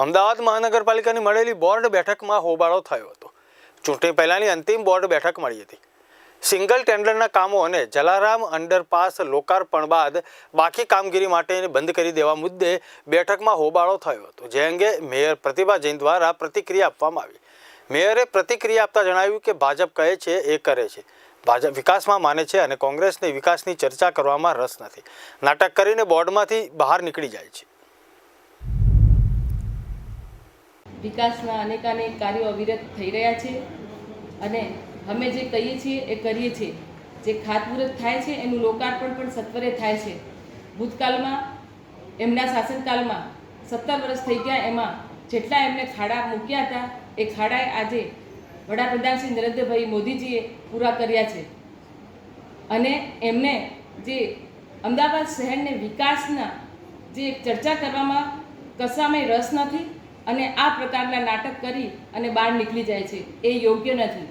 અમદાવાદ મહાનગરપાલિકાની મળેલી બોર્ડ બેઠકમાં હોબાળો થયો હતો. ચૂંટણી પહેલાંની અંતિમ બોર્ડ બેઠક મળી હતી. સિંગલ ટેન્ડરના કામો અને જલારામ અંડરપાસ લોકાર્પણ બાદ બાકી કામગીરી માટે બંધ કરી દેવા મુદ્દે બેઠકમાં હોબાળો થયો હતો. જે અંગે મેયર પ્રતિભા જૈન દ્વારા પ્રતિક્રિયા આપવામાં આવી. મેયરે પ્રતિક્રિયા આપતા જણાવ્યું કે ભાજપ કહે છે, એ કરે છે. ભાજપ વિકાસમાં માને છે અને કોંગ્રેસને વિકાસની ચર્ચા કરવામાં રસ નથી. નાટક કરીને બોર્ડમાંથી બહાર નીકળી જાય છે. વિકાસના અનેકાનેક કાર્યો અવિરત થઈ રહ્યા છે અને અમે જે કહીએ છીએ એ કરીએ છીએ. જે ખાતમુહૂર્ત થાય છે એનું લોકાર્પણ પણ સત્વરે થાય છે. ભૂતકાળમાં, એમના શાસનકાળમાં સત્તર વર્ષ થઈ ગયા એમાં જેટલા એમને ખાડા મૂક્યા હતા, એ ખાડાએ આજે વડાપ્રધાન શ્રી નરેન્દ્રભાઈ મોદીજીએ પૂરા કર્યા છે. અને એમને જે અમદાવાદ શહેરને વિકાસના જે ચર્ચા કરવામાં કશામાં રસ નથી અને આ પ્રકારના નાટક કરી અને બહાર નીકળી જાય છે. એ યોગ્ય નથી.